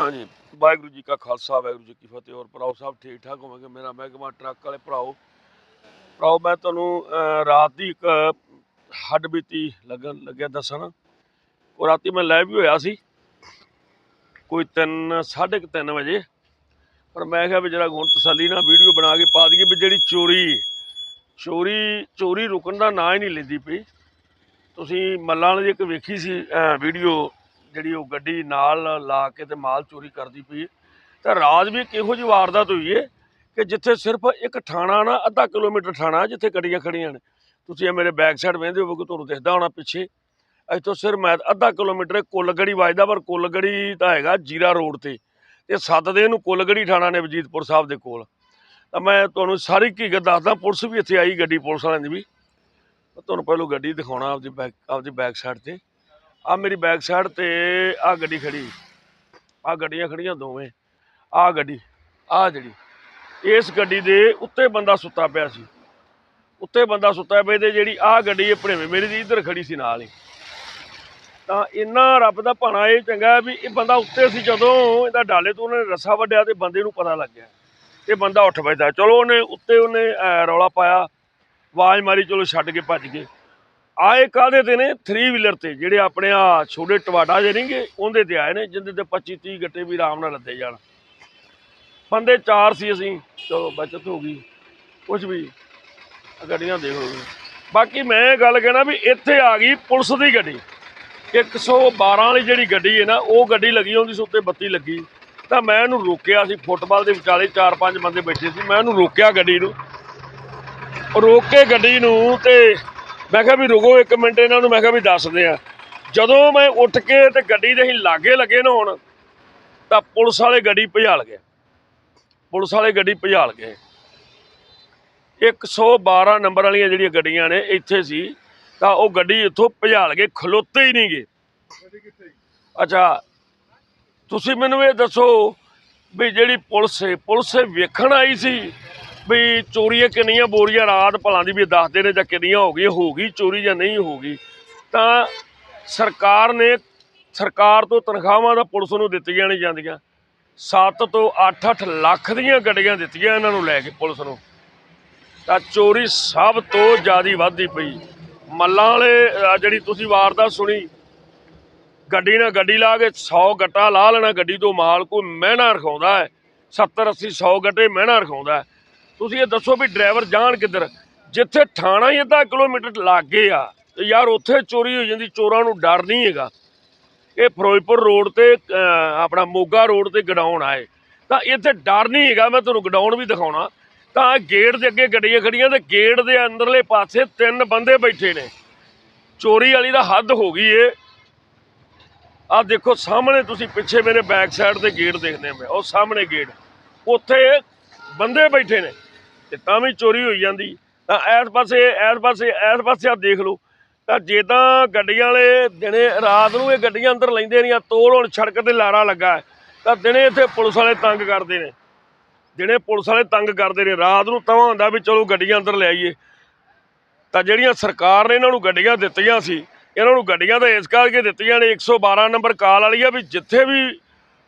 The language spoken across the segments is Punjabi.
ਹਾਂਜੀ। ਵਾਹਿਗੁਰੂ ਜੀ ਕਾ ਖਾਲਸਾ, ਵਾਹਿਗੁਰੂ ਜੀ ਕੀ ਫਤਿਹ। ਹੋਰ ਭਰਾਓ ਸਾਹਿਬ ਠੀਕ ਠਾਕ ਹੋਵਾਂਗੇ? ਮੇਰਾ ਮਹਿਕਮਾ ਟਰੱਕ ਵਾਲੇ ਭਰਾਓ। ਭਰਾਓ, ਮੈਂ ਤੁਹਾਨੂੰ ਰਾਤ ਦੀ ਇੱਕ ਹੱਡ ਬੀਤੀ ਲੱਗਣ, ਲੱਗਿਆ ਦੱਸਣ। ਉਹ ਰਾਤੀ ਮੈਂ ਲੈ ਵੀ ਹੋਇਆ ਸੀ। ਕੋਈ 3 3:30 ਵਜੇ। ਪਰ ਮੈਂ ਕਿਹਾ ਵੀ ਜਰਾ ਹੁਣ ਤਸੱਲੀ ਨਾਲ ਵੀਡੀਓ ਬਣਾ ਕੇ ਪਾ ਦਈਏ ਵੀ ਜਿਹੜੀ ਚੋਰੀ ਚੋਰੀ ਚੋਰੀ ਰੁਕਣ ਦਾ ਨਾਂ ਹੀ ਨਹੀਂ ਲੈਂਦੀ ਪਈ। ਤੁਸੀਂ ਮੱਲਾਂ ਵਾਲੀ ਇੱਕ ਵੇਖੀ ਸੀ ਵੀਡੀਓ ਜਿਹੜੀ ਉਹ ਗੱਡੀ ਨਾਲ ਲਾ ਕੇ ਤੇ ਮਾਲ ਚੋਰੀ ਕਰਦੀ ਪਈ ਤਾਂ ਰਾਜ ਵੀ ਇੱਕ ਇਹੋ ਜਿਹੀ ਵਾਰਦਾਤ ਹੋਈ ਹੈ ਕਿ ਜਿੱਥੇ ਸਿਰਫ ਇੱਕ ਥਾਣਾ ਨਾ, ਅੱਧਾ ਕਿਲੋਮੀਟਰ ਥਾਣਾ ਜਿੱਥੇ ਗੱਡੀਆਂ ਖੜੀਆਂ ਨੇ। ਤੁਸੀਂ ਇਹ ਮੇਰੇ ਬੈਕ ਸਾਈਡ ਵੇਖਦੇ ਹੋਵੋਗੇ, ਤੁਹਾਨੂੰ ਦਿਖਦਾ ਹੋਣਾ ਪਿੱਛੇ। ਇੱਥੋਂ ਸਿਰ ਮੈਂ ਅੱਧਾ ਕਿਲੋਮੀਟਰ ਕੁੱਲਗੜੀ ਵੱਜਦਾ, ਪਰ ਕੁੱਲਗੜੀ ਤਾਂ ਹੈਗਾ ਜੀਰਾ ਰੋਡ ਤੇ। ਤੇ ਸੱਤ ਦੇ ਇਹਨੂੰ ਕੁੱਲਗੜੀ ਥਾਣਾ ਨੇ ਵਜੀਦਪੁਰ ਸਾਹਿਬ ਦੇ ਕੋਲ। ਤਾਂ ਮੈਂ ਤੁਹਾਨੂੰ ਸਾਰੀ ਹਕੀਕਤ ਦੱਸਦਾ, ਪੁਲਿਸ ਵੀ ਇੱਥੇ ਆਈ ਗੱਡੀ ਪੁਲਿਸ ਵਾਲਿਆਂ ਦੀ ਵੀ। ਤੁਹਾਨੂੰ ਪਹਿਲਾਂ ਗੱਡੀ ਦਿਖਾਉਣਾ ਆਪਦੀ ਬੈਕ ਆਪਦੀ ਬੈਕ ਸਾਈਡ ਤੇ। ਆ ਮੇਰੀ ਬੈਕ ਸਾਈਡ ਤੇ ਆ ਗੱਡੀ ਖੜੀ। ਆ ਗੱਡੀਆਂ ਖੜੀਆਂ ਦੋਵੇਂ। ਆ ਗੱਡੀ ਆ ਜਿਹੜੀ। ਇਸ ਗੱਡੀ ਦੇ ਉੱਤੇ ਬੰਦਾ ਸੁੱਤਾ ਪਿਆ ਸੀ। ਉੱਤੇ ਬੰਦਾ ਸੁੱਤਾ ਪਿਆ ਤੇ ਜਿਹੜੀ ਆ ਗੱਡੀ ਇਹ ਭਣੇਵੇਂ ਮੇਰੀ ਦੀ ਇੱਧਰ ਖੜੀ ਸੀ ਨਾਲ ਹੀ। ਤਾਂ ਇੰਨਾ ਰੱਬ ਦਾ ਭਾਣਾ ਇਹ ਚੰਗਾ ਵੀ ਇਹ ਬੰਦਾ ਉੱਤੇ ਸੀ ਜਦੋਂ ਇਹਦਾ ਡਾਲੇ ਤੋਂ ਉਹਨੇ ਰੱਸਾ ਵੱਢਿਆ ਤੇ ਬੰਦੇ ਨੂੰ ਪਤਾ ਲੱਗ ਗਿਆ। ਤੇ ਬੰਦਾ ਉੱਠ ਬੈਠਾ ਚਲੋ ਉਹਨੇ ਉੱਤੇ ਉਹਨੇ ਰੌਲਾ ਪਾਇਆ। ਆਵਾਜ਼ ਮਾਰੀ, ਚਲੋ ਛੱਡ ਕੇ ਭੱਜ ਗਏ। ਆਏ ਕਾਦੇ ਤੇ ਨੇ? 3 ਵੀਲਰ ਤੇ, ਜਿਹੜੇ ਆਪਣੇ ਆ ਛੋਟੇ ਟਵਾਡਾ ਜੇ ਨਹੀਂਗੇ ਉਹਦੇ ਤੇ ਆਏ ਨੇ, ਜਿੰਦੇ ਤੇ 25 30 ਗੱਟੇ ਵੀ ਆਰਾਮ ਨਾਲ ਲੱਦੇ ਜਾਣ। ਬੰਦੇ ਚਾਰ ਸੀ ਅਸੀਂ, ਚਲੋ ਬਚਤ ਹੋ ਗਈ ਕੁਝ ਵੀ, ਗੱਡੀਆਂ ਗੱਡੀਆਂ ਹੋ ਜੀ। ਬਾਕੀ ਮੈਂ ਗੱਲ ਕਹਿਣਾ ਵੀ ਇੱਥੇ ਆ ਗਈ ਪੁਲਿਸ ਦੀ ਗੱਡੀ। 112 ਵਾਲੀ ਜਿਹੜੀ ਗੱਡੀ ਹੈ ਨਾ, ਉਹ ਗੱਡੀ ਲੱਗੀ ਹੁੰਦੀ ਸੀ, ਉੱਤੇ ਬੱਤੀ ਲੱਗੀ। ਤਾਂ ਮੈਂ ਇਹਨੂੰ ਰੋਕਿਆ ਸੀ, ਫੁੱਟਬਾਲ ਦੇ ਵਿਚਾਲੇ ਚਾਰ ਪੰਜ ਬੰਦੇ ਬੈਠੇ ਸੀ, ਮੈਂ ਇਹਨੂੰ ਰੋਕਿਆ ਗੱਡੀ ਨੂੰ। ਰੋਕ ਕੇ ਗੱਡੀ ਨੂੰ ਤੇ ਮੈਂ ਕਿਹਾ ਵੀ ਰੁਕੋ ਇੱਕ ਮਿੰਟ ਇਹਨਾਂ ਨੂੰ, ਮੈਂ ਕਿਹਾ ਵੀ ਦੱਸਦੇ ਆ। ਜਦੋਂ ਮੈਂ ਉੱਠ ਕੇ ਤੇ ਗੱਡੀ ਦੇ ਅਸੀਂ ਲਾਗੇ ਲੱਗੇ ਨਾ ਹੁਣ ਤਾਂ ਪੁਲਿਸ ਵਾਲੇ ਗੱਡੀ ਭਜਾਲ ਗਏ। ਪੁਲਿਸ ਵਾਲੇ ਗੱਡੀ ਭਜਾਲ ਗਏ। 112 ਨੰਬਰ ਵਾਲੀਆਂ ਜਿਹੜੀਆਂ ਗੱਡੀਆਂ ਨੇ ਇੱਥੇ ਸੀ, ਤਾਂ ਉਹ ਗੱਡੀ ਇੱਥੋਂ ਭਜਾਲ ਗਏ, ਖਲੋਤੇ ਹੀ ਨਹੀਂ ਗਏ। ਅੱਛਾ, ਤੁਸੀਂ ਮੈਨੂੰ ਇਹ ਦੱਸੋ ਵੀ ਜਿਹੜੀ ਪੁਲਿਸ ਹੈ, ਪੁਲਿਸ ਵੇਖਣ ਆਈ ਸੀ? ਵੀ ਚੋਰੀਆਂ ਕਿੰਨੀਆਂ ਬੋਰੀਆਂ, ਰਾਤ ਭਲਾਂ ਦੀ ਵੀ ਦੱਸਦੇ ਨੇ ਜਾਂ ਕਿੰਨੀਆਂ ਹੋ ਗਈ ਹੋ ਗਈ ਚੋਰੀ ਜਾਂ ਨਹੀਂ ਹੋ ਗਈ, ਤਾਂ ਸਰਕਾਰ ਨੇ, ਸਰਕਾਰ ਤੋਂ ਤਨਖਾਹਾਂ ਦਾ ਪੁਲਿਸ ਨੂੰ ਦਿੱਤੀਆਂ ਨਹੀਂ ਜਾਂਦੀਆਂ। 7 ਤੋਂ 8-8 ਲੱਖ ਦੀਆਂ ਗੱਡੀਆਂ ਦਿੱਤੀਆਂ ਇਹਨਾਂ ਨੂੰ ਲੈ ਕੇ ਪੁਲਿਸ ਨੂੰ। ਤਾਂ ਚੋਰੀ ਸਭ ਤੋਂ ਜ਼ਿਆਦਾ ਵੱਧਦੀ ਪਈ। ਮੱਲਾਂ ਵਾਲੇ ਜਿਹੜੀ ਤੁਸੀਂ ਵਾਰਦਾਤ ਸੁਣੀ, ਗੱਡੀ ਨਾਲ ਗੱਡੀ ਲਾ ਕੇ 100 ਗੱਟਾ ਲਾ ਲੈਣਾ, ਗੱਡੀ ਤੋਂ ਮਾਲ ਕੋਈ ਮਹਿਣਾ ਰਖਾਉਂਦਾ ਹੈ। 70 80 100 ਗੱਟੇ ਮਹਿਣਾ ਰਖਾਉਂਦਾ ਹੈ। ਤੁਸੀਂ ਇਹ ਦੱਸੋ ਵੀ ਡਰਾਈਵਰ ਜਾਣ ਕਿੱਧਰ? ਜਿੱਥੇ ਥਾਣਾ ਹੀ ਅੱਧਾ ਕਿਲੋਮੀਟਰ ਲਾਗੇ ਆ, ਤੇ ਯਾਰ ਉੱਥੇ ਚੋਰੀ ਹੋ ਜਾਂਦੀ, ਚੋਰਾਂ ਨੂੰ ਡਰ ਨਹੀਂ ਹੈਗਾ। ਇਹ ਫਿਰੋਜ਼ਪੁਰ ਰੋਡ ਤੇ ਆਪਣਾ ਮੋਗਾ ਰੋਡ ਤੇ ਗਡਾਉਣ ਆਏ। ਤਾਂ ਇੱਥੇ ਡਰ ਨਹੀਂ ਹੈਗਾ, ਮੈਂ ਤੁਹਾਨੂੰ ਗਡਾਉਣ ਵੀ ਦਿਖਾਉਣਾ। ਤਾਂ ਗੇਟ ਦੇ ਅੱਗੇ ਗੱਡੀਆਂ ਖੜੀਆਂ ਤੇ ਗੇਟ ਦੇ ਅੰਦਰਲੇ ਪਾਸੇ ਤਿੰਨ ਬੰਦੇ ਬੈਠੇ ਨੇ। ਚੋਰੀ ਵਾਲੀ ਦਾ ਹੱਦ ਹੋ ਗਈ ਏ। ਆਹ ਦੇਖੋ, ਸਾਹਮਣੇ ਤੁਸੀਂ ਪਿੱਛੇ ਮੇਰੇ ਬੈਕ ਸਾਈਡ ਤੇ ਗੇਟ ਦੇਖਦੇ ਮੈਂ ਉਹ ਸਾਹਮਣੇ ਗੇਟ। ਉੱਥੇ ਬੰਦੇ ਬੈਠੇ ਨੇ। ਤੇ ਤਾਂ ਵੀ ਚੋਰੀ ਹੋਈ ਜਾਂਦੀ। ਤਾਂ ਇਸ ਪਾਸੇ ਇਸ ਪਾਸੇ ਇਸ ਪਾਸੇ ਆ ਦੇਖ ਲਓ। ਤਾਂ ਜੇ ਤਾਂ ਗੱਡੀਆਂ ਵਾਲੇ ਦਿਨੇ ਰਾਤ ਨੂੰ ਇਹ ਗੱਡੀਆਂ ਅੰਦਰ ਲੈਂਦੇ ਨਹੀਂ ਆ ਤੋੜ ਹੁਣ ਸੜਕ ਤੇ ਲਾਰਾ ਲੱਗਾ ਤਾਂ ਦਿਨੇ ਇੱਥੇ ਪੁਲਿਸ ਵਾਲੇ ਤੰਗ ਕਰਦੇ ਨੇ। ਦਿਨੇ ਪੁਲਿਸ ਵਾਲੇ ਤੰਗ ਕਰਦੇ ਨੇ। ਰਾਤ ਨੂੰ ਤਵਾ ਹੁੰਦਾ ਵੀ ਚਲੋ ਗੱਡੀਆਂ ਅੰਦਰ ਲੈ ਆਈਏ। ਤਾਂ ਜਿਹੜੀਆਂ ਸਰਕਾਰ ਨੇ ਇਹਨਾਂ ਨੂੰ ਗੱਡੀਆਂ ਦਿੱਤੀਆਂ ਸੀ, ਇਹਨਾਂ ਨੂੰ ਗੱਡੀਆਂ ਤਾਂ ਇਸ ਕਰਕੇ ਦਿੱਤੀਆਂ ਨੇ 112 ਨੰਬਰ ਕਾਲ ਵਾਲੀ ਆ ਵੀ ਜਿੱਥੇ ਵੀ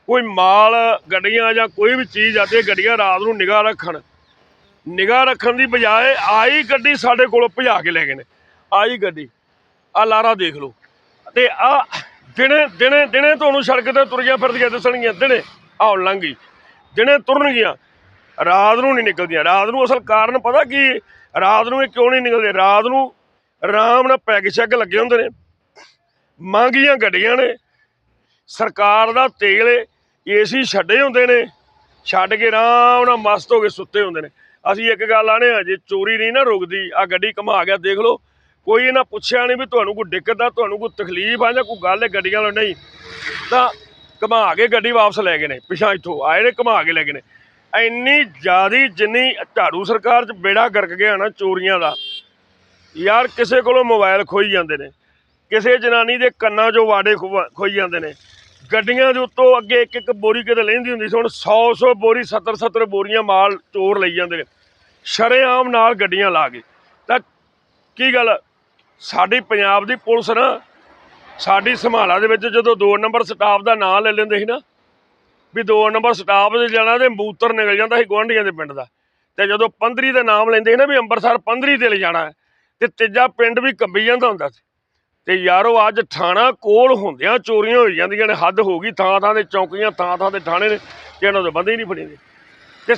ਕੋਈ ਮਾਲ, ਗੱਡੀਆਂ ਜਾਂ ਕੋਈ ਵੀ ਚੀਜ਼ ਆਦੀ ਹੈ ਗੱਡੀਆਂ ਰਾਤ ਨੂੰ ਨਿਗਾਹ ਰੱਖਣ। ਨਿਗਾਹ ਰੱਖਣ ਦੀ ਬਜਾਏ ਆਈ ਗੱਡੀ ਸਾਡੇ ਕੋਲੋਂ ਭਜਾ ਕੇ ਲੈ ਗਏ ਨੇ। ਆਈ ਗੱਡੀ। ਆ ਲਾਰਾ ਦੇਖ ਲਓ। ਤੇ ਆ ਦਿਨੇ ਦਿਨੇ ਦਿਨੇ ਤੁਹਾਨੂੰ ਸੜਕ ਤੇ ਤੁਰੀਆਂ ਫਿਰਦੀਆਂ ਦਿਸਣਗੀਆਂ। ਦਿਨੇ ਆਹ ਲੰਘੀ ਦਿਨੇ ਤੁਰਨਗੀਆਂ ਰਾਤ ਨੂੰ ਨਹੀਂ ਨਿਕਲਦੀਆਂ। ਰਾਤ ਨੂੰ ਅਸਲ ਕਾਰਨ ਪਤਾ ਕੀ? ਰਾਤ ਨੂੰ ਇਹ ਕਿਉਂ ਨਹੀਂ ਨਿਕਲਦੇ? ਰਾਤ ਨੂੰ ਆਰਾਮ ਨਾਲ ਪੈਗ ਸ਼ੈਗ ਲੱਗੇ ਹੁੰਦੇ ਨੇ। ਮੰਗੀਆਂ ਗੱਡੀਆਂ ਨੇ। ਸਰਕਾਰ ਦਾ ਤੇਲ ਏਸੀ ਛੱਡੇ ਹੁੰਦੇ ਨੇ। ਛੱਡ ਕੇ ਆਰਾਮ ਨਾਲ ਮਸਤ ਹੋ ਕੇ ਸੁੱਤੇ ਹੁੰਦੇ ਨੇ। ਅਸੀਂ ਇੱਕ ਗੱਲ ਆਣੇ ਆ, ਜੇ ਚੋਰੀ ਨਹੀਂ ਨਾ ਰੁਕਦੀ ਆ ਗੱਡੀ ਘੁਮਾ ਗਿਆ, ਦੇਖ ਲਓ। ਕੋਈ ਇਹਨਾਂ ਪੁੱਛਿਆ ਨਹੀਂ ਵੀ ਤੁਹਾਨੂੰ ਕੋਈ ਦਿੱਕਤ ਆ, ਤੁਹਾਨੂੰ ਕੋਈ ਤਕਲੀਫ ਆ ਜਾਂ ਕੋਈ ਗੱਲ ਹੈ ਗੱਡੀਆਂ ਨਾਲ ਨਹੀਂ ਤਾਂ ਘੁਮਾ ਕੇ ਗੱਡੀ ਵਾਪਸ ਲੈ ਗਏ ਨੇ, ਪਿਛਾਂ ਇੱਥੋਂ ਆਏ ਨੇ, ਘੁਮਾ ਕੇ ਲੈ ਗਏ ਨੇ। ਇੰਨੀ ਜ਼ਿਆਦੀ ਜਿੰਨੀ ਝਾੜੂ ਸਰਕਾਰ 'ਚ ਬੇੜਾ ਗਰਕ ਗਿਆ ਨਾ ਚੋਰੀਆਂ ਦਾ, ਯਾਰ ਕਿਸੇ ਕੋਲੋਂ ਮੋਬਾਈਲ ਖੋਈ ਜਾਂਦੇ ਨੇ, ਕਿਸੇ ਜਨਾਨੀ ਦੇ ਕੰਨਾਂ 'ਚੋਂ ਵਾੜੇ ਖੁਵਾ- ਖੋਈ ਜਾਂਦੇ ਨੇ। ਗੱਡੀਆਂ ਦੇ ਉੱਤੋਂ ਅੱਗੇ ਇੱਕ ਇੱਕ ਬੋਰੀ ਕਿਤੇ ਲੈਂਦੀ ਹੁੰਦੀ ਸੀ ਹੁਣ 100 100 ਬੋਰੀ 70 70 ਬੋਰੀਆਂ ਮਾਲ ਚੋਰ ਲਈ ਜਾਂਦੇ ਨੇ। ਸ਼ਰੇਆਮ ਨਾਲ ਗੱਡੀਆਂ ਲਾ ਕੇ। ਤਾਂ ਕੀ ਗੱਲ? ਸਾਡੀ ਪੰਜਾਬ ਦੀ ਪੁਲਿਸ ਨਾ ਸਾਡੀ ਸੰਭਾਲਾ ਦੇ ਵਿੱਚ ਜਦੋਂ 2 ਨੰਬਰ ਸਟਾਫ ਦਾ ਨਾਂ ਲੈ ਲੈਂਦੇ ਸੀ ਨਾ ਵੀ ਦੋ ਨੰਬਰ ਸਟਾਫ ਦੇ ਜਾਣਾ ਤੇ ਮੂਤਰ ਨਿਕਲ ਜਾਂਦਾ ਸੀ ਗੁਆਂਢੀਆਂ ਦੇ ਪਿੰਡ ਦਾ। ਤੇ ਜਦੋਂ ਪੰਦਰੀ ਦਾ ਨਾਮ ਲੈਂਦੇ ਸੀ ਨਾ ਵੀ ਅੰਮ੍ਰਿਤਸਰ ਪੰਦਰੀ ਤੇ ਲੈ ਜਾਣਾ ਹੈ, ਤੇ ਤੀਜਾ ਪਿੰਡ ਵੀ ਕੰਬੀ ਜਾਂਦਾ ਹੁੰਦਾ ਸੀ। ਤੇ ਯਾਰੋ, ਅੱਜ ਥਾਣਾ ਕੋਲ ਹੁੰਦਿਆਂ ਚੋਰੀਆਂ ਹੋਈ ਜਾਂਦੀਆਂ ਨੇ, ਹੱਦ ਹੋ ਗਈ, ਥਾਂ ਥਾਂ 'ਤੇ ਚੌਕੀਆਂ, ਥਾਂ ਥਾਂ 'ਤੇ ਥਾਣੇ ਨੇ ਤੇ ਇਹਨਾਂ ਦੇ ਬੰਦੇ ਹੀ ਨਹੀਂ ਫੜੇ ਤੇ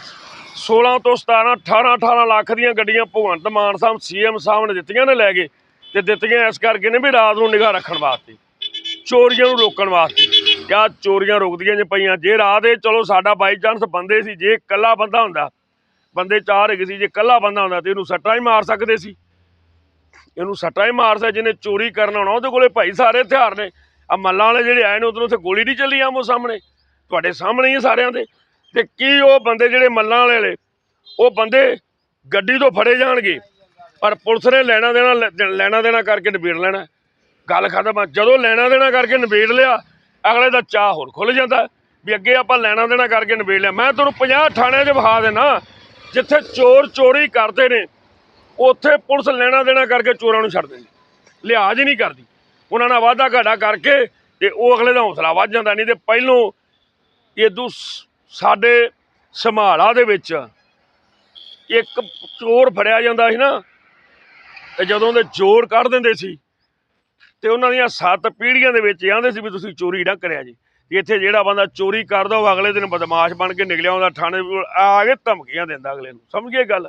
16 ਤੋਂ 17 18 18 ਲੱਖ ਦੀਆਂ ਗੱਡੀਆਂ ਭਗਵੰਤ ਮਾਨ ਸਾਹਿਬ, ਸੀਐਮ ਸਾਹਿਬ ਨੇ ਦਿੱਤੀਆਂ ਨੇ ਲੈ ਕੇ, ਤੇ ਦਿੱਤੀਆਂ ਇਸ ਕਰਕੇ ਨੇ ਵੀ ਰਾਤ ਨੂੰ ਨਿਗਾਹ ਰੱਖਣ ਵਾਸਤੇ, ਚੋਰੀਆਂ ਨੂੰ ਰੋਕਣ ਵਾਸਤੇ। ਕਿਆ ਚੋਰੀਆਂ ਰੋਕਦੀਆਂ ਜੇ ਪਈਆਂ, ਜੇ ਰਾਤ ਦੇ ਚਲੋ ਸਾਡਾ ਬਾਈ ਚਾਂਸ ਬੰਦੇ ਸੀ, ਜੇ ਇਕੱਲਾ ਬੰਦਾ ਹੁੰਦਾ, ਬੰਦੇ ਚਾਰ ਹੈਗੇ ਸੀ, ਜੇ ਇਕੱਲਾ ਬੰਦਾ ਹੁੰਦਾ ਤੇ ਇਹਨੂੰ ਸੱਟਾਂ ਹੀ ਮਾਰ ਸਕਦੇ ਸੀ। ਇਹਨੂੰ ਸੱਟਾਂ ਹੀ ਮਾਰਦਾ ਜਿਹਨੇ ਚੋਰੀ ਕਰਨ ਆਉਣਾ, ਉਹਦੇ ਕੋਲੇ ਭਾਈ ਸਾਰੇ ਹਥਿਆਰ ਨੇ। ਆ ਮੱਲਾਂ ਵਾਲੇ ਜਿਹੜੇ ਆਏ ਨੇ, ਉਧਰੋਂ ਉੱਥੇ ਗੋਲੀ ਨਹੀਂ ਚੱਲੀ ਆਮੋ ਸਾਹਮਣੇ। ਤੁਹਾਡੇ ਸਾਹਮਣੇ ਹੀ ਸਾਰਿਆਂ ਦੇ। ਤੇ ਕੀ ਉਹ ਬੰਦੇ ਜਿਹੜੇ ਮੱਲਾਂ ਵਾਲੇ ਨੇ, ਉਹ ਬੰਦੇ ਗੱਡੀ ਤੋਂ ਫੜੇ ਜਾਣਗੇ, ਪਰ ਪੁਲਿਸ ਨੇ ਲੈਣਾ ਦੇਣਾ, ਲੈ- ਲੈਣਾ ਦੇਣਾ ਕਰਕੇ ਨਿਬੇੜ ਲੈਣਾ। ਗੱਲ ਖਤਮ ਆ। ਜਦੋਂ ਲੈਣਾ ਦੇਣਾ ਕਰਕੇ ਨਿਬੇੜ ਲਿਆ, ਅਗਲੇ ਦਾ ਚਾਹ ਹੋਰ ਖੁੱਲ ਜਾਂਦਾ ਵੀ ਅੱਗੇ ਆਪਾਂ ਲੈਣਾ ਦੇਣਾ ਕਰਕੇ ਨਿਬੇੜ ਲਿਆ। ਮੈਂ ਤੁਹਾਨੂੰ 50 ਥਾਣਿਆਂ 'ਚ ਵਿਖਾ ਦੇਣਾ ਜਿੱਥੇ ਚੋਰ ਚੋਰੀ ਕਰਦੇ ਨੇ। ਉੱਥੇ ਪੁਲਿਸ ਲੈਣਾ ਦੇਣਾ ਕਰਕੇ ਚੋਰਾਂ ਨੂੰ ਛੱਡ ਦਿੰਦੀ। ਲਿਹਾਜ਼ ਹੀ ਨਹੀਂ ਕਰਦੀ। ਉਹਨਾਂ ਨਾਲ ਵਾਅਦਾ ਘਾਟਾ ਕਰਕੇ ਤੇ ਉਹ ਅਗਲੇ ਦਾ ਹੌਸਲਾ ਵੱਧ ਜਾਂਦਾ, ਨਹੀਂ ਤੇ ਪਹਿਲੋਂ ਇਦੋਂ ਸਾਡੇ ਸੰਭਾਲਾ ਦੇ ਵਿੱਚ ਇੱਕ ਚੋਰ ਫੜਿਆ ਜਾਂਦਾ ਸੀ ਨਾ, ਤੇ ਜਦੋਂ ਦੇ ਚੋਰ ਕੱਢ ਦਿੰਦੇ ਸੀ, ਤੇ ਉਹਨਾਂ ਦੀਆਂ ਸੱਤ ਪੀੜ੍ਹੀਆਂ ਦੇ ਵਿੱਚ ਆਂਦੇ ਸੀ ਵੀ ਤੁਸੀਂ ਚੋਰੀ ਨਾ ਕਰਿਆ ਜੀ। ਇੱਥੇ ਜਿਹੜਾ ਬੰਦਾ ਚੋਰੀ ਕਰਦਾ ਉਹ ਅਗਲੇ ਦਿਨ ਬਦਮਾਸ਼ ਬਣ ਕੇ ਨਿਕਲਿਆ ਆਉਂਦਾ ਥਾਣੇ ਆ ਕੇ ਧਮਕੀਆਂ ਦਿੰਦਾ ਅਗਲੇ ਨੂੰ। ਸਮਝ ਗਏ ਗੱਲ?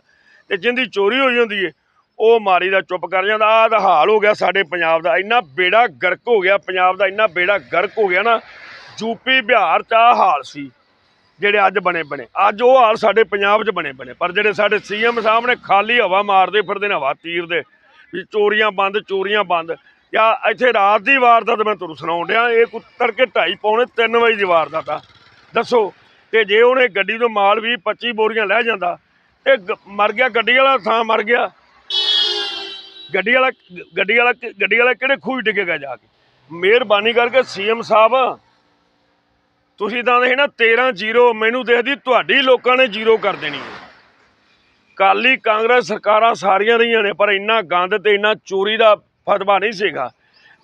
ਤੇ ਜਿੰਦੀ ਚੋਰੀ ਹੋਈ ਹੁੰਦੀ ਏ, ਉਹ ਮਾਰੀ ਦਾ ਚੁੱਪ ਕਰ ਜਾਂਦਾ। ਆਹ ਤਾਂ ਹਾਲ ਹੋ ਗਿਆ ਸਾਡੇ ਪੰਜਾਬ ਦਾ। ਇੰਨਾ ਬੇੜਾ ਗਰਕ ਹੋ ਗਿਆ, ਪੰਜਾਬ ਦਾ ਇੰਨਾ ਬੇੜਾ ਗਰਕ ਹੋ ਗਿਆ ਨਾ ਯੂਪੀ ਬਿਹਾਰ ਚ ਆਹ ਹਾਲ ਸੀ, ਜਿਹੜੇ ਅੱਜ ਬਣੇ ਬਣੇ। ਅੱਜ ਉਹ ਹਾਲ ਸਾਡੇ ਪੰਜਾਬ 'ਚ ਬਣੇ ਬਣੇ। ਪਰ ਜਿਹੜੇ ਸਾਡੇ ਸੀਐਮ ਸਾਹਿਬ ਨੇ ਖਾਲੀ ਹਵਾ ਮਾਰਦੇ ਫਿਰਦੇ ਨੇ, ਹਵਾ ਤੀਰਦੇ, ਵੀ ਚੋਰੀਆਂ ਬੰਦ ਚੋਰੀਆਂ ਬੰਦ। ਜਾਂ ਇੱਥੇ ਰਾਤ ਦੀ ਵਾਰਦਾਤ ਮੈਂ ਤੁਹਾਨੂੰ ਸੁਣਾਉਣ ਡਿਆ, ਇਹ ਕੋਈ ਤੜਕੇ 2:30 ਪੌਣੇ 3 ਵਜੇ ਦੀ ਵਾਰਦਾਤ ਆ। ਦੱਸੋ, ਤੇ ਜੇ ਉਹਨੇ ਗੱਡੀ ਤੋਂ ਮਾਲ ਵੀ 25 ਬੋਰੀਆਂ ਲੈ ਜਾਂਦਾ ਇਹ ਗ- ਮਰ ਗਿਆ, ਗੱਡੀ ਵਾਲਾ ਥਾਂ ਮਰ ਗਿਆ। ਗੱਡੀ ਵਾਲਾ ਗੱਡੀ ਵਾਲਾ ਗੱਡੀ ਵਾਲਾ ਕਿਹੜੇ ਖੂਹ 'ਚ ਡਿੱਗੇਗਾ ਜਾ ਕੇ? ਮਿਹਰਬਾਨੀ ਕਰਕੇ ਸੀਐਮ ਸਾਹਿਬ, ਤੁਸੀਂ ਤਾਂ ਦੇ ਨਾ 13 ਜ਼ੀਰੋ ਮੈਨੂੰ ਦੇਖਦੀ, ਤੁਹਾਡੀ ਲੋਕਾਂ ਨੇ ਜ਼ੀਰੋ ਕਰ ਦੇਣੀ ਹੈ। ਕਾਲੀ ਕਾਂਗਰਸ ਸਰਕਾਰਾਂ ਸਾਰੀਆਂ ਰਹੀਆਂ ਨੇ, ਪਰ ਇੰਨਾ ਗੰਦ ਤੇ ਇੰਨਾ ਚੋਰੀ ਦਾ ਫਤਵਾ ਨਹੀਂ ਸੀਗਾ,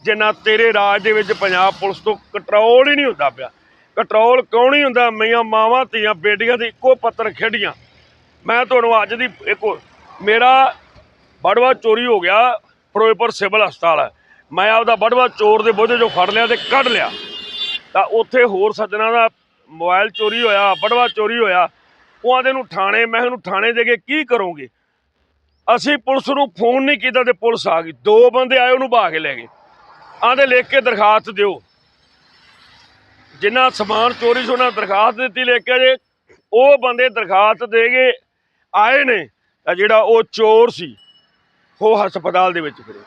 ਜਿੰਨਾ ਤੇਰੇ ਰਾਜ ਦੇ ਵਿੱਚ ਪੰਜਾਬ ਪੁਲਿਸ ਤੋਂ ਕੰਟਰੋਲ ਹੀ ਨਹੀਂ ਹੁੰਦਾ ਪਿਆ। ਕੰਟਰੋਲ ਕਿਉਂ ਨਹੀਂ ਹੁੰਦਾ? ਮਈਆਂ ਮਾਵਾਂ, ਧੀਆਂ, ਬੇਟੀਆਂ ਦੇ ਇੱਕੋ ਪੱਤਰ ਖੇਡੀਆਂ। ਮੈਂ ਤੁਹਾਨੂੰ ਅੱਜ ਦੀ ਇੱਕ ਮੇਰਾ ਬੜਵਾ ਚੋਰੀ ਹੋ ਗਿਆ, ਫਿਰੋਜ਼ਪੁਰ ਸਿਵਲ ਹਸਪਤਾਲ। ਮੈਂ ਆਪਦਾ ਬੜਵਾ ਚੋਰ ਦੇ ਬੋਝੇ ਚੋਂ ਫੜ ਲਿਆ ਤੇ ਕੱਢ ਲਿਆ। ਤਾਂ ਉੱਥੇ ਹੋਰ ਸੱਜਣਾ ਦਾ ਮੋਬਾਈਲ ਚੋਰੀ ਹੋਇਆ, ਬੜਵਾ ਚੋਰੀ ਹੋਇਆ। ਉਹ ਆਂਦੇ ਨੂੰ ਥਾਣੇ, ਮੈਂ ਇਹਨੂੰ ਥਾਣੇ ਦੇ ਕੇ ਕੀ ਕਰੋਗੇ? ਅਸੀਂ ਪੁਲਿਸ ਨੂੰ ਫੋਨ ਨਹੀਂ ਕੀਤਾ ਤੇ ਪੁਲਿਸ ਆ ਗਈ। ਦੋ ਬੰਦੇ ਆਏ, ਉਹਨੂੰ ਭਾ ਕੇ ਲੈ ਗਏ। ਆਂਦੇ ਲਿਖ ਕੇ ਦਰਖਾਸਤ ਦਿਓ। ਜਿਨ੍ਹਾਂ ਸਮਾਨ ਚੋਰੀ ਸੀ, ਉਹਨਾਂ ਦਰਖਾਸਤ ਦਿੱਤੀ ਲਿਖ ਕੇ ਜੇ। ਉਹ ਬੰਦੇ ਦਰਖਾਸਤ ਦੇ ਗਏ ਆਏ ਨੇ, ਤਾਂ ਜਿਹੜਾ ਉਹ ਚੋਰ ਸੀ, ਉਹ ਹਸਪਤਾਲ ਦੇ ਵਿੱਚ ਫਿਰੇ।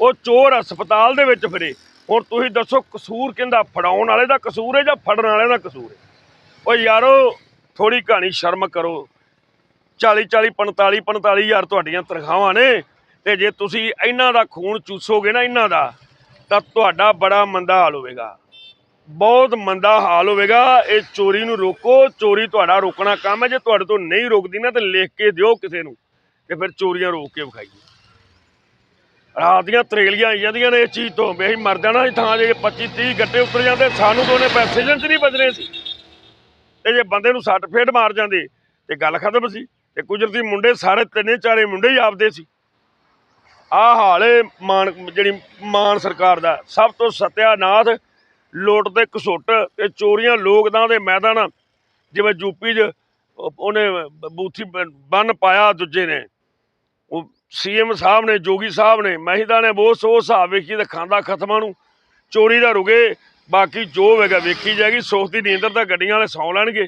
ਉਹ ਚੋਰ ਹਸਪਤਾਲ ਦੇ ਵਿੱਚ ਫਿਰੇ। ਹੁਣ ਤੁਸੀਂ ਦੱਸੋ, ਕਸੂਰ ਕਿੰਦਾ ਫੜਾਉਣ ਵਾਲੇ ਦਾ ਕਸੂਰ ਹੈ ਜਾਂ ਫੜਨ ਵਾਲੇ ਦਾ ਕਸੂਰ ਹੈ? ਓ ਯਾਰੋ ਥੋੜੀ ਕਹਾਣੀ ਸ਼ਰਮ ਕਰੋ। 40 40 45 45 ਹਜ਼ਾਰ ਤੁਹਾਡੀਆਂ ਤਨਖਾਹਾਂ ਨੇ, ਤੇ ਜੇ ਤੁਸੀਂ ਇਹਨਾਂ ਦਾ ਖੂਨ ਚੂਸੋਗੇ ਨਾ, ਇਹਨਾਂ ਦਾ, ਤਾਂ ਤੁਹਾਡਾ ਬੜਾ ਮੰਦਾ ਹਾਲ ਹੋਵੇਗਾ। ਬਹੁਤ ਮੰਦਾ ਹਾਲ ਹੋਵੇਗਾ। ਇਹ ਚੋਰੀ ਨੂੰ ਰੋਕੋ। ਚੋਰੀ ਤੁਹਾਡਾ ਰੋਕਣਾ ਕੰਮ ਹੈ। ਜੇ ਤੁਹਾਡੇ ਤੋਂ ਨਹੀਂ ਰੁਕਦੀ ਨਾ, ਤੇ ਲਿਖ ਕੇ ਦਿਓ ਕਿਸੇ ਨੂੰ ਤੇ ਫਿਰ ਚੋਰੀਆਂ ਰੋਕ ਕੇ ਵਿਖਾਈਏ। ਰਾਤ ਦੀਆਂ ਤਰੇਲੀਆਂ ਆਈ ਜਾਂਦੀਆਂ ਨੇ ਇਸ ਚੀਜ਼ ਤੋਂ ਵੀ ਅਸੀਂ ਮਰ ਜਾਣਾ ਸੀ। ਥਾਂ ਜੇ 25 30 ਗੱਟੇ ਉੱਤਰ ਜਾਂਦੇ, ਸਾਨੂੰ ਤਾਂ ਉਹਨੇ ਪੈਸੇ ਚ ਨਹੀਂ ਬਚਨੇ ਸੀ। ਤੇ ਜੇ ਬੰਦੇ ਨੂੰ ਸੱਟ ਫੇਟ ਮਾਰ ਜਾਂਦੇ, ਤੇ ਗੱਲ ਖਤਮ ਸੀ। ਤੇ ਕੁਦਰਤੀ ਮੁੰਡੇ ਸਾਰੇ ਤਿੰਨੇ ਚਾਰੇ ਮੁੰਡੇ ਹੀ ਆਪਦੇ ਸੀ। ਆਹ ਹਾਲ ਏ ਮਾਨ, ਜਿਹੜੀ ਮਾਨ ਸਰਕਾਰ ਦਾ। ਸਭ ਤੋਂ ਸਤਿਆਨਾਥ ਲੁੱਟ ਤੇ ਕਸੁੱਟ ਤੇ ਚੋਰੀਆਂ ਲੋਕਦਾਂ ਦੇ ਮੈਦਾਨ, ਜਿਵੇਂ ਯੂਪੀ 'ਚ ਉਹਨੇ ਬੂਥੀ ਬੰਨ ਪਾਇਆ ਦੂਜੇ ਨੇ। ਉਹ ਸੀਐਮ ਸਾਹਿਬ ਨੇ, ਜੋਗੀ ਸਾਹਿਬ ਨੇ, ਮਹਿਦਾ ਨੇ ਬਹੁਤ ਸੋ ਹਿਸਾਬ ਵੇਖੀ ਤੇ ਖਾਂਦਾ ਖਤਮਾਂ ਨੂੰ। ਚੋਰੀ ਦਾ ਰੁਕੇ, ਬਾਕੀ ਜੋ ਹੋਵੇਗਾ ਵੇਖੀ ਜਾਏਗੀ ਸੋਚ ਦੀ ਨੀਂਦਰ ਤਾਂ ਗੱਡੀਆਂ ਵਾਲੇ ਸੌ ਲੈਣਗੇ।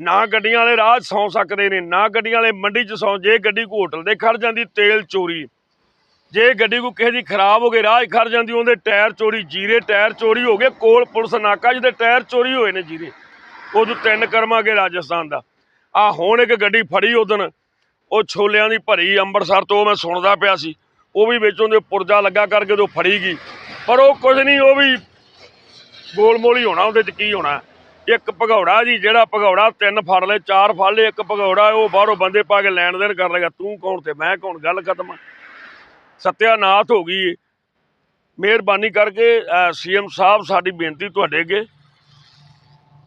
ਨਾ ਗੱਡੀਆਂ ਵਾਲੇ ਰਾਹ 'ਚ ਸੌ ਸਕਦੇ ਨੇ, ਨਾ ਗੱਡੀਆਂ ਵਾਲੇ ਮੰਡੀ 'ਚ ਸੌ, ਜੇ ਗੱਡੀ ਕੋ ਹੋਟਲ ਦੇ ਖੜ ਜਾਂਦੀ, ਤੇਲ ਚੋਰੀ। ਜੇ ਗੱਡੀ ਕੋ ਕਿਸੇ ਦੀ ਖਰਾਬ ਹੋ ਗਈ, ਰਾਹ 'ਚ ਖੜ ਜਾਂਦੀ, ਉਹਦੇ ਟਾਇਰ ਚੋਰੀ, ਜੀਰੇ ਟਾਇਰ ਚੋਰੀ ਹੋ ਗਏ, ਕੋਲ ਪੁਲਿਸ ਨਾਕਾ ਜਿਹਦੇ ਟਾਇਰ ਚੋਰੀ ਹੋਏ ਨੇ ਜੀਰੇ ਉਦੋਂ ਤਿੰਨ ਕਰਮਾ ਕੇ ਰਾਜਸਥਾਨ ਦਾ। ਆ ਹੁਣ ਇੱਕ ਗੱਡੀ ਫੜੀ ਉਦਣ ਉਹ ਛੋਲਿਆਂ ਦੀ ਭਰੀ ਅੰਮ੍ਰਿਤਸਰ ਤੋਂ ਮੈਂ ਸੁਣਦਾ ਪਿਆ ਸੀ, ਉਹ ਵੀ ਵਿੱਚੋਂ ਦੇ ਪੁਰਜਾ ਲੱਗਾ ਕਰਕੇ ਉਹ ਫੜੀ ਗਈ, ਪਰ ਉਹ ਕੁਝ ਨਹੀਂ, ਉਹ ਵੀ ਗੋਲਮੋਲ ਹੀ ਹੋਣਾ ਉਹਦੇ ਚ ਕੀ ਹੋਣਾ। ਇੱਕ ਭਗੌੜਾ ਜੀ, ਜਿਹੜਾ ਭਗੌੜਾ ਤਿੰਨ ਫੜ ਲਏ, ਚਾਰ ਫੜ ਲਏ, ਇੱਕ ਭਗੌੜਾ ਉਹ ਬਾਹਰੋਂ ਬੰਦੇ ਪਾ ਕੇ ਲੈਣ ਦੇਣ ਕਰ ਲੇਗਾ ਤੂੰ ਕੌਣ ਤੇ ਮੈਂ ਕੌਣ, ਗੱਲ ਖਤਮ ਸਤਿਆਨਾਥ ਹੋ ਗਈ ਮਿਹਰਬਾਨੀ ਕਰਕੇ ਸੀਐਮ ਸਾਹਿਬ ਸਾਡੀ ਬੇਨਤੀ ਤੁਹਾਡੇ ਅੱਗੇ।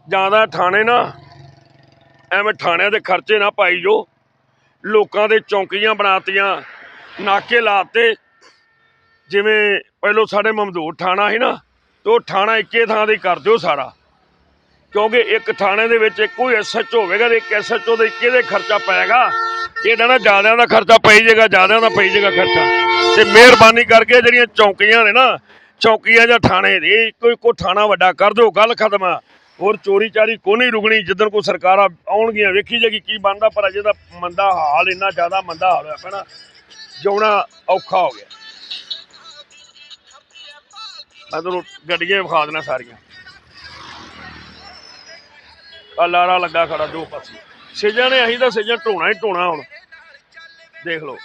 ਜ਼ਿਆਦਾ ਥਾਣੇ ਨਾ, ਐਵੇਂ ਥਾਣਿਆਂ ਦੇ ਖਰਚੇ ਨਾ ਪਾਈ ਜੋ ਲੋਕਾਂ ਦੇ ਚੌਂਕੀਆਂ ਬਣਾਤੀਆਂ, ਨਾਕੇ ਲਾਤੇ। ਜਿਵੇਂ ਪਹਿਲੋਂ ਸਾਡੇ ਮਮਦੂਰ ਥਾਣਾ ਸੀ ਨਾ, ਤੇ ਉਹ ਥਾਣਾ ਇੱਕੇ ਥਾਂ ਦੇ ਕਰ ਦਿਓ ਸਾਰਾ। ਕਿਉਂਕਿ ਇੱਕ ਥਾਣੇ ਦੇ ਵਿੱਚ ਇੱਕੋ ਹੀ ਐਸਐਚ ਹੋਵੇਗਾ ਤੇ ਇੱਕ ਐਸਐਚਓ ਦੇ ਇੱਕੇ ਦੇ ਖਰਚਾ ਪਏਗਾ। ਇਹਦਾ ਨਾ ਜਿਆਦਿਆਂ ਦਾ ਖਰਚਾ ਪਈ ਜਾਏਗਾ, ਜਿਆਦਿਆਂ ਦਾ ਪਈ ਜਾਏਗਾ ਖਰਚਾ। ਤੇ ਮਿਹਰਬਾਨੀ ਕਰਕੇ ਜਿਹੜੀਆਂ ਚੌਕੀਆਂ ਨੇ ਨਾ, ਚੌਂਕੀਆਂ ਜਾਂ ਥਾਣੇ ਦੇ ਇੱਕੋ ਇੱਕੋ ਥਾਣਾ ਵੱਡਾ ਕਰ ਦਿਓ, ਗੱਲ ਖਤਮ ਆ। ਹੋਰ ਚੋਰੀ ਚਾਰੀ ਕੋਈ ਨਹੀਂ ਰੁਕਣੀ, ਜਿੱਦਣ ਕੋ ਸਰਕਾਰਾਂ ਆਉਣਗੀਆਂ, ਵੇਖੀ ਜਾਏਗੀ ਕੀ ਬਣਦਾ, ਪਰ ਅਜੇ ਦਾ ਮੰਦਾ ਹਾਲ, ਇੰਨਾ ਜ਼ਿਆਦਾ ਮੰਦਾ ਹਾਲ ਹੋਇਆ ਪੈਣਾ ਜਿਉਣਾ ਔਖਾ ਹੋ ਗਿਆ। ਮੈਂ ਤੁਹਾਨੂੰ ਗੱਡੀਆਂ ਵਿਖਾ ਦੇਣਾ ਸਾਰੀਆਂ। ਆ ਲਾਰਾ ਲੱਗਾ ਖੜਾ ਦੋ ਪਾਸੇ। ਸਿਜਾਂ ਨੇ ਅਸੀਂ ਤਾਂ ਸਿਜਾਂ ਢੋਣਾ ਹੀ ਢੋਣਾ ਹੁਣ। ਦੇਖ ਲਓ।